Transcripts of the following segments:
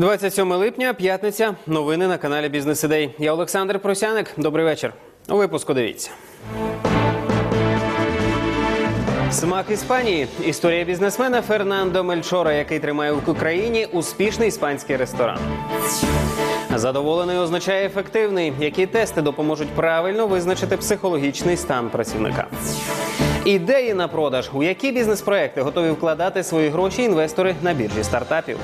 27 липня, п'ятниця. Новини на каналі Бізнес Ідей. Я Олександр Просяник. Добрий вечір. У випуску дивіться. Смак Іспанії. Історія бізнесмена Фернандо Мельчора, який тримає в Україні успішний іспанський ресторан. Задоволений означає ефективний. Які тести допоможуть правильно визначити психологічний стан працівника? Ідеї на продаж. У які бізнес-проекти готові вкладати свої гроші інвестори на біржі стартапів?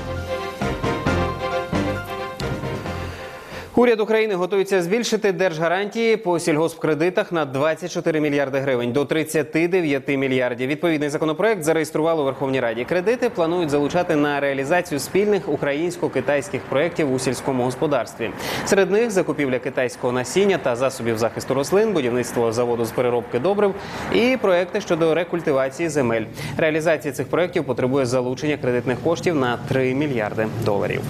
Уряд України готується збільшити держгарантії по сільгоспкредитах на 24 мільярди гривень до 39 мільярдів. Відповідний законопроект зареєстрували у Верховній Раді. Кредити планують залучати на реалізацію спільних українсько-китайських проєктів у сільському господарстві. Серед них закупівля китайського насіння та засобів захисту рослин, будівництво заводу з переробки добрив і проекти щодо рекультивації земель. Реалізація цих проєктів потребує залучення кредитних коштів на 3 мільярди доларів.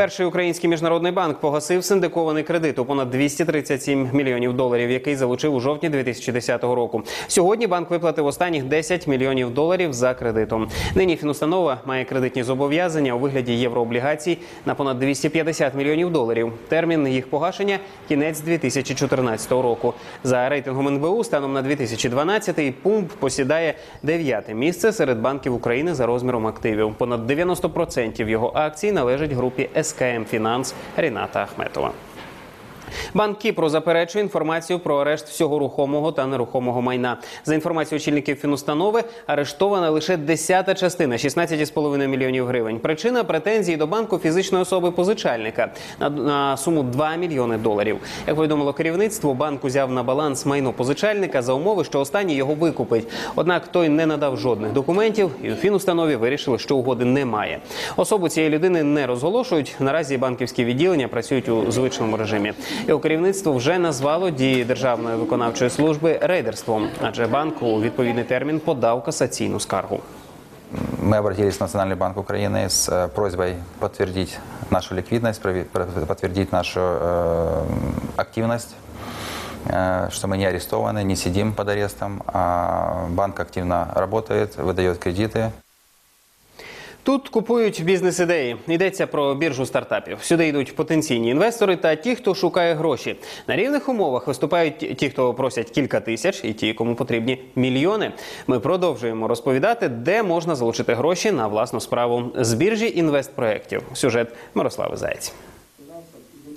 Перший український міжнародний банк погасив синдикований кредит у понад 237 мільйонів доларів, який залучив у жовтні 2010 року. Сьогодні банк виплатив останніх 10 мільйонів доларів за кредитом. Нині фінустанова має кредитні зобов'язання у вигляді єврооблігацій на понад 250 мільйонів доларів. Термін їх погашення кінець 2014 року. За рейтингом НБУ станом на 2012-й пумп посідає дев'яте місце серед банків України за розміром активів. Понад 90% його акцій належать групі СКМ Фінанс Ріната Ахметова. Банк Кіпру заперечує інформацію про арешт всього рухомого та нерухомого майна. За інформацією очільників фінустанови, арештована лише десята частина 16,5 мільйонів гривень. Причина претензії до банку фізичної особи позичальника на, суму 2 мільйони доларів. Як повідомило керівництво, банк узяв на баланс майно позичальника за умови, що останній його викупить. Однак той не надав жодних документів, і у фінустанові вирішили, що угоди немає. Особу цієї людини не розголошують. Наразі банківські відділення працюють у звичному режимі. Його керівництво вже назвало дії державної виконавчої служби рейдерством, адже банк у відповідний термін подав касаційну скаргу. Мы обратились в Национальный банк Украины с э, просьбой подтвердить нашу ликвидность, прови- про- подтвердить нашу э, активность, э, что мы не арестованы, не сидим под арестом, а банк активно работает, выдает кредиты. Тут купують бізнес-ідеї. Йдеться про біржу стартапів. Сюди йдуть потенційні інвестори та ті, хто шукає гроші. На рівних умовах виступають ті, хто просять кілька тисяч, і ті, кому потрібні мільйони. Ми продовжуємо розповідати, де можна залучити гроші на власну справу з біржі інвестпроєктів. Сюжет Мирослави Заєць.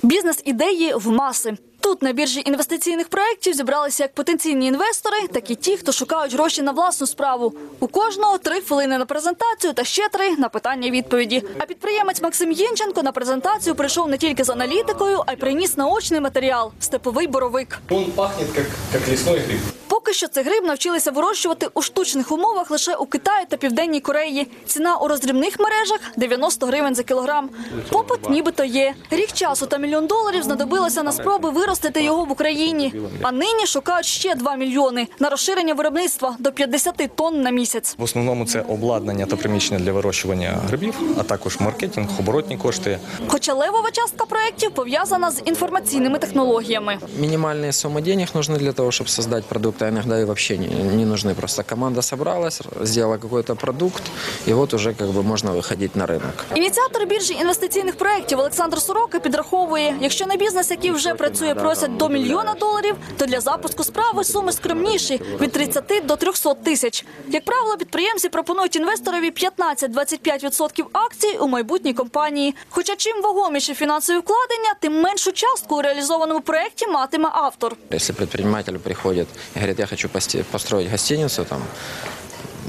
Бізнес-ідеї в маси. Тут на біржі інвестиційних проєктів зібралися як потенційні інвестори, так і ті, хто шукають гроші на власну справу. У кожного три хвилини на презентацію та ще три на питання-відповіді. А підприємець Максим Єнченко на презентацію прийшов не тільки з аналітикою, а й приніс наочний матеріал степовий боровик. Он пахнет як, как лесной гриб. Поки що цей гриб навчилися вирощувати у штучних умовах лише у Китаї та Південній Кореї. Ціна у роздрібних мережах 90 гривень за кілограм. Попит нібито є. Рік часу та мільйон доларів знадобилося на спроби виростити його в Україні. А нині шукають ще 2 мільйони на розширення виробництва до 50 тонн на місяць. В основному це обладнання та приміщення для вирощування грибів, а також маркетинг, оборотні кошти. Хоча левова частка проєктів пов'язана з інформаційними технологіями. Минимальные суммы денег нужны для того, чтобы создать продукт, а иногда и вообще не, не нужны. Просто команда собралась, сделала какой-то продукт, и вот уже как бы можно выходить на рынок. Ініціатор біржі інвестиційних проєктів Олександр Сорока підраховує, якщо на бізнес, який вже працює, просять до мільйона доларів, то для запуску справи суми скромніші від 30 до 300 тисяч. Як правило, підприємці пропонують інвесторові 15-25% акцій у майбутній компанії. Хоча чим вагоміші фінансові вкладення, тим меншу частку у реалізованому проєкті матиме автор. Если предприниматель приходит и говорит, я хочу построить гостиницу там,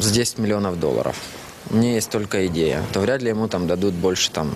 с 10 миллионов долларов, у меня есть только идея, то вряд ли ему там дадут больше там,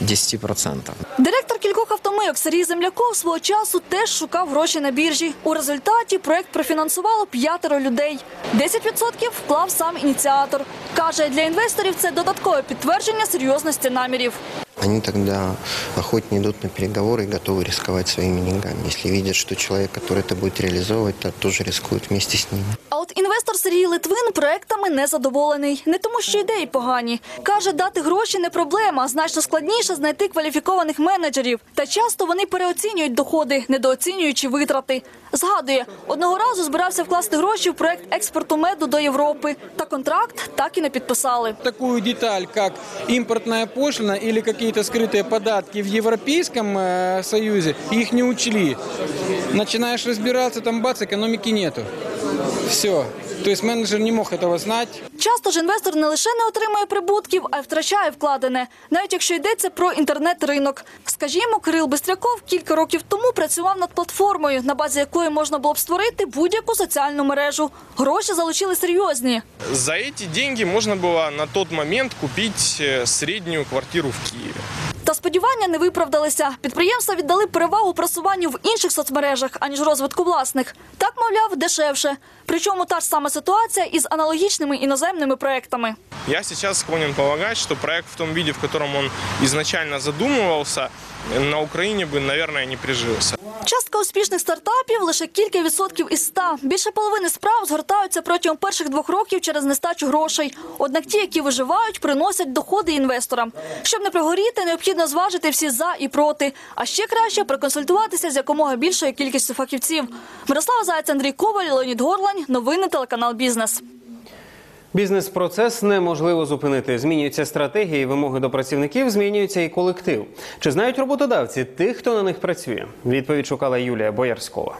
10%. Директор кількох автомийок Сергій Земляков свого часу теж шукав гроші на біржі. У результаті проект профінансувало п'ятеро людей. 10% вклав сам ініціатор. Каже, для інвесторів це додаткове підтвердження серйозності намірів Они тогда охотнее идут на переговоры и готовы рисковать своими деньгами. Если видят, что человек, который это будет реализовывать, то тоже рискует вместе с ними. А от інвестор Інвестор Сергій Литвин проектами не задоволений. Не тому, що ідеї погані. Каже, дати гроші не проблема. Значно складніше знайти кваліфікованих менеджерів. Та часто вони переоцінюють доходи, недооцінюючи витрати. Згадує, одного разу збирався вкласти гроші в проект експорту меду до Європи. Та контракт так і не підписали. такую деталь, как импортная пошлина или какие-то скрытые податки в Европейском э, Союзе, их не учли. Начинаешь разбираться, там бац, экономики нету. Все. То есть менеджер не мог этого знать. Часто ж інвестор не лише не отримує прибутків, а й втрачає вкладене, навіть якщо йдеться про інтернет-ринок. Скажімо, Кирил Бистряков кілька років тому працював над платформою, на базі якої можна було б створити будь-яку соціальну мережу. Гроші залучили серйозні. За эти деньги можно было на тот момент купить э, среднюю квартиру в Киеве. Сподівання не виправдалися. Підприємства віддали перевагу просуванню в інших соцмережах, аніж розвитку власних. Так, мовляв, дешевше. Причому та ж сама ситуація із аналогічними іноземними проектами. Я сейчас склонен полагать, что проект в том виде, в котором он изначально задумывался, на Украине бы, наверное, не прижился. Частка успішних стартапів лише кілька відсотків із ста. Більше половини справ згортаються протягом перших двох років через нестачу грошей. Однак ті, які виживають, приносять доходи інвесторам. Щоб не пригоріти, необхідно зважити всі за і проти. А ще краще проконсультуватися з якомога більшою кількістю фахівців. Мирослава Заяць, Андрій Коваль, Леонід Горлань. Новини телеканал Бізнес. Бізнес-процес неможливо зупинити. Змінюються стратегії, вимоги до працівників, змінюється і колектив. Чи знають роботодавці тих, хто на них працює? Відповідь шукала Юлія Боярськова.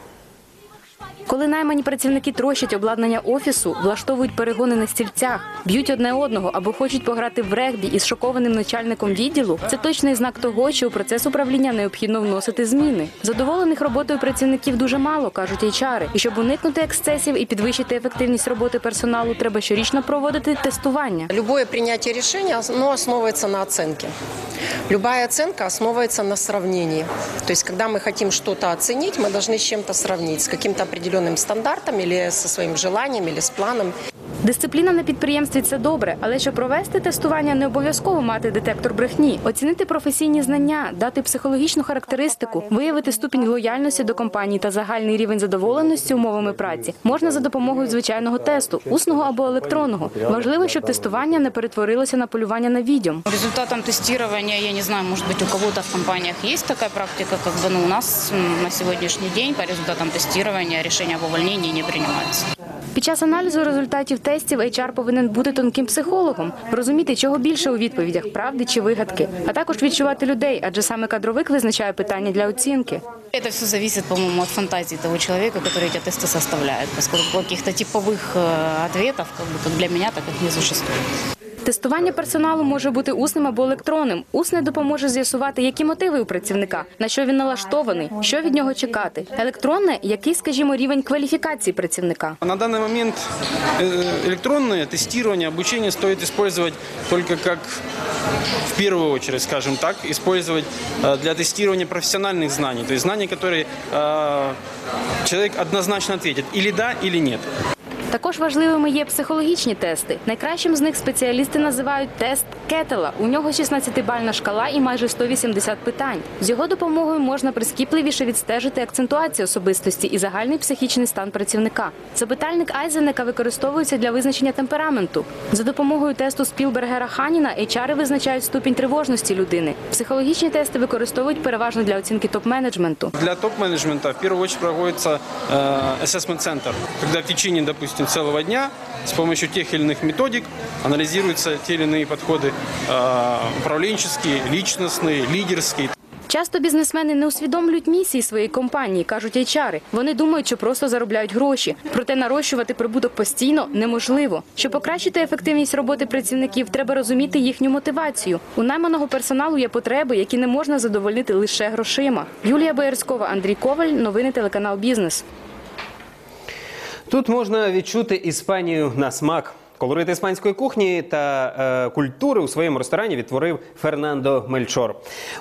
Коли наймані працівники трощать обладнання офісу, влаштовують перегони на стільцях, б'ють одне одного або хочуть пограти в регбі із шокованим начальником відділу, це точний знак того, що у процес управління необхідно вносити зміни. Задоволених роботою працівників дуже мало, кажуть HR. І щоб уникнути ексцесів і підвищити ефективність роботи персоналу, треба щорічно проводити тестування. Любое принятие решения оно основывается на оценке. Любая оценка основывается на сравнении. То есть, когда мы хотим что-то оценить, мы должны с чем-то сравнить, с каким-то определенным стандартом или со своим желанием, или с планом. Дисципліна на підприємстві це добре, але щоб провести тестування, не обов'язково мати детектор брехні, оцінити професійні знання, дати психологічну характеристику, виявити ступінь лояльності до компанії та загальний рівень задоволеності умовами праці можна за допомогою звичайного тесту, усного або електронного. Важливо, щоб тестування не перетворилося на полювання на відьом. Результатом тестирования, я не знаю, может быть, у кого-то в компаниях есть такая практика, как бы, но у нас на сегодняшний день по результатам тестирования решение об увольнении не принимается. Під час аналізу результатів тестів HR повинен бути тонким психологом, розуміти, чого більше у відповідях правди чи вигадки, а також відчувати людей, адже саме кадровик визначає питання для оцінки. Это все зависит, по-моему, от фантазии того человека, который эти тесты составляет, поскольку каких-то типовых э, ответов, как бы, как для меня, так их не существует. Тестування персоналу може бути усним або електронним. Усне допоможе з'ясувати, які мотиви у працівника, на що він налаштований, що від нього чекати. Електронне, який, скажімо, рівень кваліфікації працівника. На данный момент э, электронное тестирование, обучение стоит использовать только как в первую очередь, скажем так, использовать э, для тестирования профессиональных знаний, то есть знаний, которые э, человек однозначно ответит или да, или нет. Також важливими є психологічні тести. Найкращим з них спеціалісти називають тест Кетела. У нього 16-бальна шкала і майже 180 питань. З його допомогою можна прискіпливіше відстежити акцентуацію особистості і загальний психічний стан працівника. Запитальник Айзенека використовується для визначення темпераменту. За допомогою тесту Спілбергера Ханіна HR визначають ступінь тривожності людини. Психологічні тести використовують переважно для оцінки топ-менеджменту. Для топ-менеджмента в первую очередь проводится э, assessment-центр, когда в течение, допустим, целого дня с помощью тех или иных методик анализируются те или иные подходы э, управленческие, личностные, лидерские. Часто бізнесмени не усвідомлюють місії своєї компанії, кажуть HR. Вони думають, що просто заробляють гроші. Проте нарощувати прибуток постійно неможливо. Щоб покращити ефективність роботи працівників, треба розуміти їхню мотивацію. У найманого персоналу є потреби, які не можна задовольнити лише грошима. Юлія Боярськова, Андрій Коваль, новини телеканал Бізнес. Тут можна відчути Іспанію на смак. Колорит іспанської кухні та е, культури у своєму ресторані відтворив Фернандо Мельчор.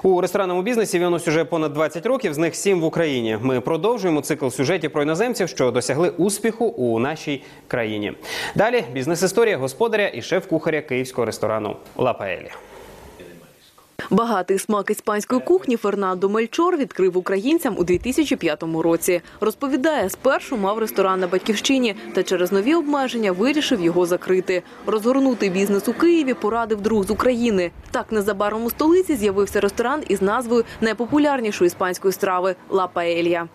У ресторанному бізнесі він ось уже понад 20 років, з них 7 в Україні. Ми продовжуємо цикл сюжетів про іноземців, що досягли успіху у нашій країні. Далі бізнес-історія господаря і шеф-кухаря київського ресторану Ла Паелі. Багатий смак іспанської кухні Фернандо Мельчор відкрив українцям у 2005 році. Розповідає, спершу мав ресторан на батьківщині, та через нові обмеження вирішив його закрити. Розгорнути бізнес у Києві порадив друг з України. Так незабаром у столиці з'явився ресторан із назвою найпопулярнішої іспанської страви Ла Паелья.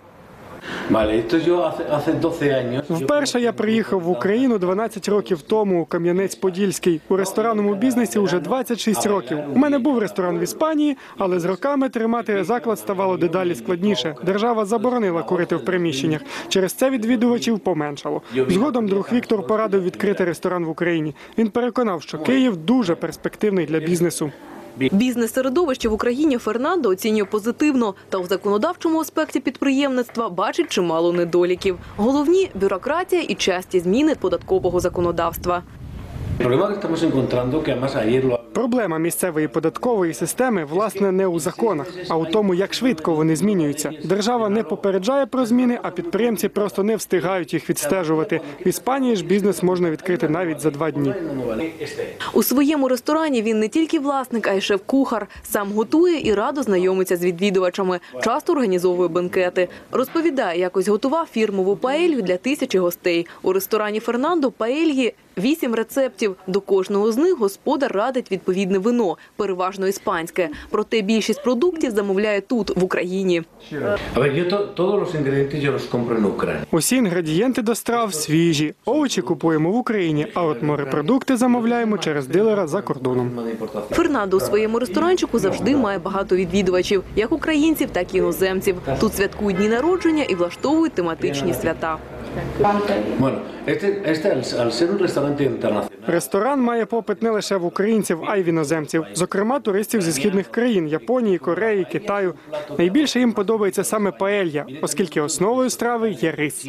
Вперше я приїхав в Україну 12 років тому у Кам'янець-Подільський. У ресторанному бізнесі вже 26 років. У мене був ресторан в Іспанії, але з роками тримати заклад ставало дедалі складніше. Держава заборонила курити в приміщеннях. Через це відвідувачів поменшало. Згодом друг Віктор порадив відкрити ресторан в Україні. Він переконав, що Київ дуже перспективний для бізнесу. Бізнес-середовище в Україні Фернандо оцінює позитивно, та у законодавчому аспекті підприємництва бачить чимало недоліків. Головні бюрократія і часті зміни податкового законодавства. El problema que estamos encontrando, que además ayer lo Проблема місцевої податкової системи власне не у законах, а у тому, як швидко вони змінюються. Держава не попереджає про зміни, а підприємці просто не встигають їх відстежувати. В Іспанії ж бізнес можна відкрити навіть за два дні. У своєму ресторані він не тільки власник, а й шеф-кухар. Сам готує і радо знайомиться з відвідувачами. Часто організовує бенкети. Розповідає, якось готував фірмову паелью для тисячі гостей. У ресторані Фернандо паельї вісім рецептів. До кожного з них господар радить відповідне вино, переважно іспанське. Проте більшість продуктів замовляє тут, в Україні. Усі інгредієнти до страв свіжі. Овочі купуємо в Україні, а от морепродукти замовляємо через дилера за кордоном. Фернандо у своєму ресторанчику завжди має багато відвідувачів, як українців, так і іноземців. Тут святкують дні народження і влаштовують тематичні свята. Ресторан має попит не лише в українців, а й в іноземців, зокрема туристів зі східних країн Японії, Кореї, Китаю. Найбільше їм подобається саме паелья, оскільки основою страви є рис.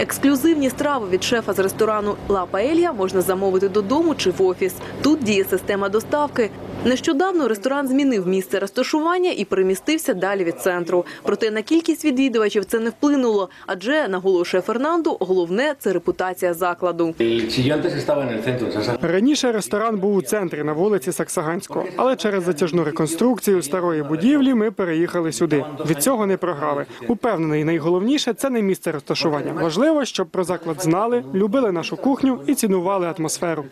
Ексклюзивні страви від шефа з ресторану Ла Паелья можна замовити додому чи в офіс. Тут діє система доставки. Нещодавно ресторан змінив місце розташування і перемістився далі від центру. Проте на кількість відвідувачів це не вплинуло, адже наголошує Фернандо, головне це репутація закладу. Раніше ресторан був у центрі на вулиці Саксаганського, але через затяжну реконструкцію старої будівлі ми переїхали сюди. Від цього не програли. Упевнений, найголовніше це не місце розташування. Важливо, щоб про заклад знали, любили нашу кухню і цінували атмосферу.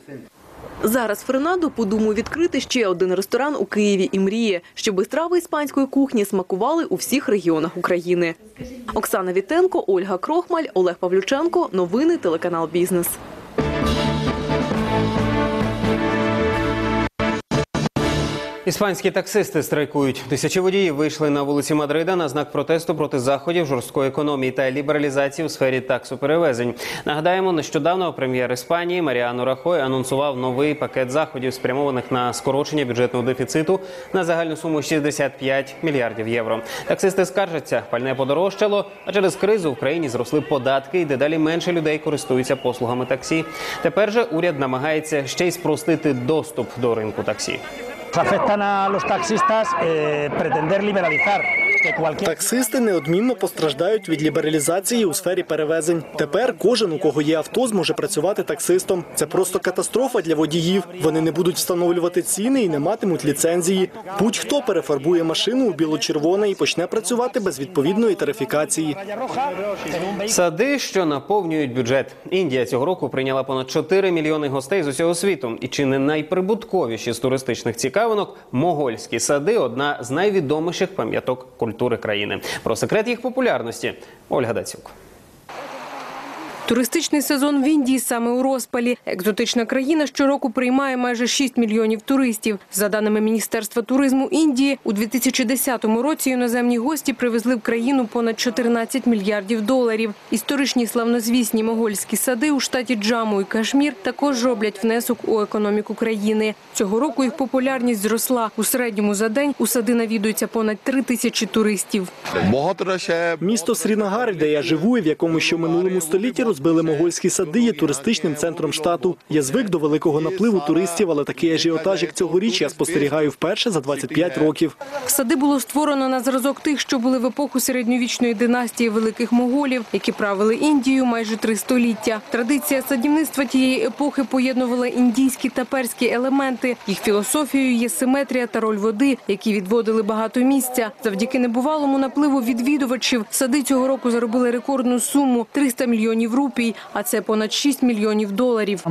Зараз Фернандо подумав відкрити ще один ресторан у Києві і мріє, щоби страви іспанської кухні смакували у всіх регіонах України. Оксана Вітенко, Ольга Крохмаль, Олег Павлюченко. Новини телеканал Бізнес. Іспанські таксисти страйкують. Тисячі водіїв вийшли на вулиці Мадрида на знак протесту проти заходів жорсткої економії та лібералізації у сфері таксоперевезень. Нагадаємо, нещодавно прем'єр Іспанії Маріано Рахой анонсував новий пакет заходів, спрямованих на скорочення бюджетного дефіциту на загальну суму 65 мільярдів євро. Таксисти скаржаться, пальне подорожчало, а через кризу в країні зросли податки і дедалі менше людей користуються послугами таксі. Тепер же уряд намагається ще й спростити доступ до ринку таксі. Afectan a los taxistas eh, pretender liberalizar. Таксисти неодмінно постраждають від лібералізації у сфері перевезень. Тепер кожен, у кого є авто, зможе працювати таксистом. Це просто катастрофа для водіїв. Вони не будуть встановлювати ціни і не матимуть ліцензії. Будь-хто перефарбує машину у біло-червоне і почне працювати без відповідної тарифікації. Сади, що наповнюють бюджет. Індія цього року прийняла понад 4 мільйони гостей з усього світу. І чи не найприбутковіші з туристичних цікавинок могольські сади одна з найвідоміших пам'яток культури країни. Про секрет їх популярності Ольга Дацюк. Туристичний сезон в Індії саме у розпалі. Екзотична країна щороку приймає майже 6 мільйонів туристів. За даними Міністерства туризму Індії, у 2010 році іноземні гості привезли в країну понад 14 мільярдів доларів. Історичні славнозвісні могольські сади у штаті Джаму і Кашмір також роблять внесок у економіку країни. Цього року їх популярність зросла. У середньому за день у сади навідується понад 3 тисячі туристів. Місто Срінагар, де я живу, і в якому ще минулому столітті розбили могольські сади, є туристичним центром штату. Я звик до великого напливу туристів, але такий ажіотаж, як цьогоріч, я спостерігаю вперше за 25 років. Сади було створено на зразок тих, що були в епоху середньовічної династії великих моголів, які правили Індією майже три століття. Традиція садівництва тієї епохи поєднувала індійські та перські елементи. Їх філософією є симетрія та роль води, які відводили багато місця. Завдяки небувалому напливу відвідувачів сади цього року заробили рекордну суму 300 мільйонів рупій, а це понад 6 мільйонів доларів.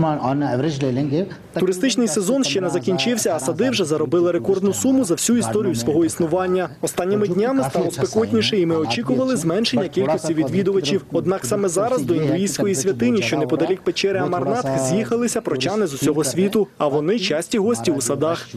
Туристичний сезон ще не закінчився, а сади вже заробили рекордну суму за всю історію свого існування. Останніми днями стало спекотніше, і ми очікували зменшення кількості відвідувачів. Однак саме зараз до індуїстської святині, що неподалік печери Амарнатх, з'їхалися прочани з усього світу. А вони часті гості у садах.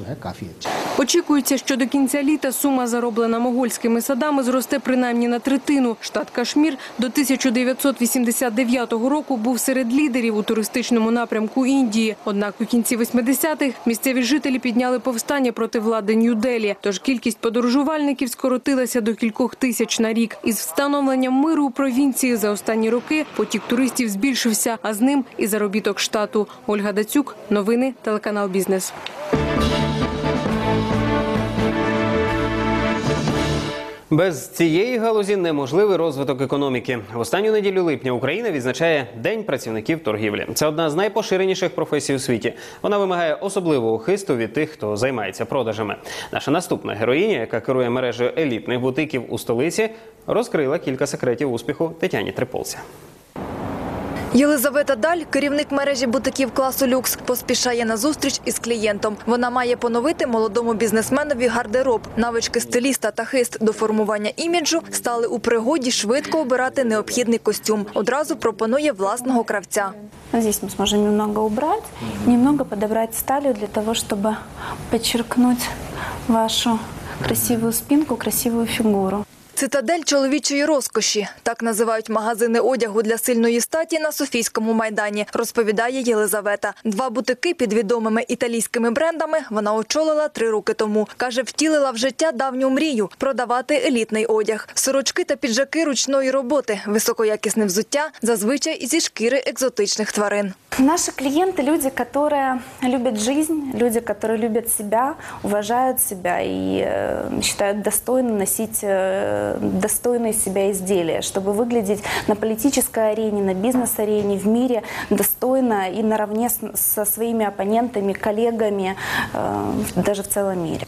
Очікується, що до кінця літа сума, зароблена могольськими садами, зросте принаймні на третину. Штат Кашмір до 1989 року був серед лідерів у туристичному напрямку Індії. Однак у кінці 80-х місцеві жителі підняли повстання проти влади Нью-Делі. Тож кількість подорожувальників скоротилася до кількох тисяч на рік. Із встановленням миру у провінції за останні роки потік туристів збільшився, а з ним і заробіток штату. Ольга Дацюк, новини, телеканал Бізнес. Без цієї галузі неможливий розвиток економіки. В останню неділю липня Україна відзначає День працівників торгівлі. Це одна з найпоширеніших професій у світі. Вона вимагає особливого хисту від тих, хто займається продажами. Наша наступна героїня, яка керує мережею елітних бутиків у столиці, розкрила кілька секретів успіху Тетяні Триполця. Єлизавета Даль, керівник мережі бутиків класу люкс, поспішає на зустріч із клієнтом. Вона має поновити молодому бізнесменові гардероб. Навички стиліста та хист до формування іміджу стали у пригоді швидко обирати необхідний костюм. Одразу пропонує власного кравця. Здесь мы сможем немного убрать, немного подобрать с талию для того, чтобы подчеркнуть вашу красивую спинку, красивую фигуру. Цитадель чоловічої розкоші так називають магазини одягу для сильної статі на Софійському майдані, розповідає Єлизавета. Два бутики під відомими італійськими брендами вона очолила три роки тому. каже, втілила в життя давню мрію продавати елітний одяг, сорочки та піджаки ручної роботи, високоякісне взуття, зазвичай зі шкіри екзотичних тварин. Наши клиенты – люди, которые любят жизнь, люди, которые любят себя, уважают себя и э, считают достойным носить э, достойные себя изделия, чтобы выглядеть на политической арене, на бизнес-арене, в мире достойно и наравне со своими оппонентами, коллегами, э, даже в целом мире.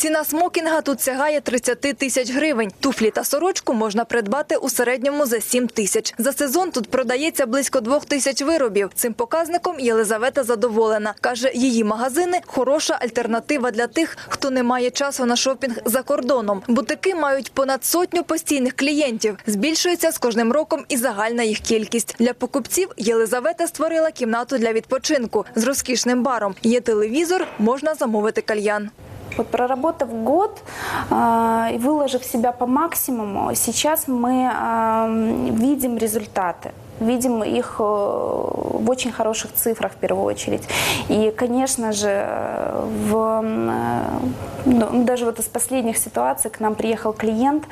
Ціна смокінга тут сягає 30 тисяч гривень. Туфлі та сорочку можна придбати у середньому за 7 тисяч. За сезон тут продається близько 2 тисяч виробів. Цим показником Єлизавета задоволена. Каже, її магазини – хороша альтернатива для тих, хто не має часу на шопінг за кордоном. Бутики мають понад сотню постійних клієнтів. Збільшується з кожним роком і загальна їх кількість. Для покупців Єлизавета створила кімнату для відпочинку з розкішним баром. Є телевізор, можна замовити кальян. Вот проработав год э, и выложив себя по максимуму, сейчас мы э, видим результаты. Видим их э, в очень хороших цифрах в первую очередь. И, конечно же, в, э, ну, даже вот из последних ситуаций к нам приехал клиент,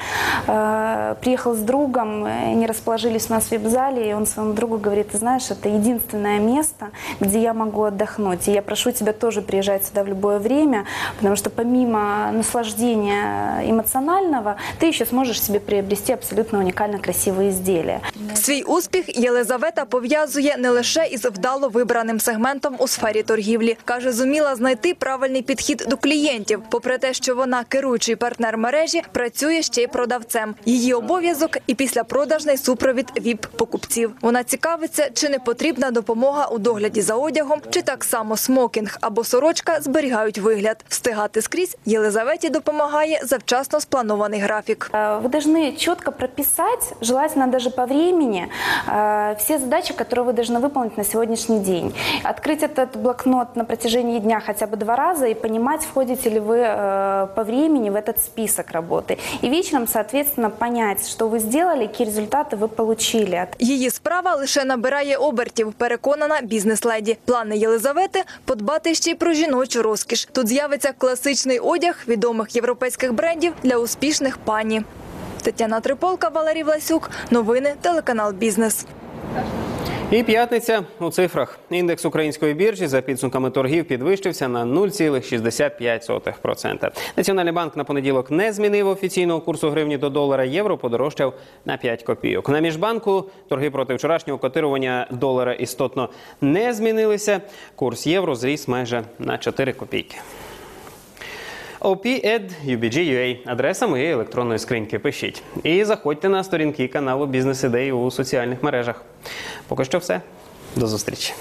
э, приехал с другом, они расположились у нас в вип-зале, и он своему другу говорит, ты знаешь, это единственное место, где я могу отдохнуть. И я прошу тебя тоже приезжать сюда в любое время, потому что помимо наслаждения эмоционального, ты еще сможешь себе приобрести абсолютно уникально красивые изделия. Свій успіх Єлизавета пов'язує не лише із вдало вибраним сегментом у сфері торгівлі. Каже, зуміла знайти правильний підхід до клієнтів. Попри те, що вона керуючий партнер мережі, працює ще й продавцем. Її обов'язок і післяпродажний супровід ВІП-покупців. Вона цікавиться, чи не потрібна допомога у догляді за одягом, чи так само смокінг або сорочка зберігають вигляд. Встигати скрізь Єлизаветі допомагає завчасно спланований графік. Э, Вы должны четко прописать, желательно даже по времени, э, все задачи, которые вы должны выполнить на сегодняшний день. Открыть этот блокнот на протяжении дня хотя бы два раза и понимать, входите ли вы э, по времени в этот список работы. И вечером, соответственно, понять, что вы сделали, какие результаты вы получили. Її справа лише набирає обертів, переконана бізнес-леді. Плани Єлизавети – подбати ще й про жіночу розкіш. Тут з'явиться класичний одяг відомих європейських брендів для успішних пані. Тетяна Триполка, Валерій Власюк. Новини, телеканал «Бізнес». І п'ятниця у цифрах. Індекс української біржі за підсумками торгів підвищився на 0,65%. Національний банк на понеділок не змінив офіційного курсу гривні до долара. Євро подорожчав на 5 копійок. На міжбанку торги проти вчорашнього котирування долара істотно не змінилися. Курс євро зріс майже на 4 копійки. op.ed.ubg.ua – адреса моєї електронної скриньки. Пишіть. І заходьте на сторінки каналу Бізнес ідеї у соціальних мережах. Поки що все. До зустрічі.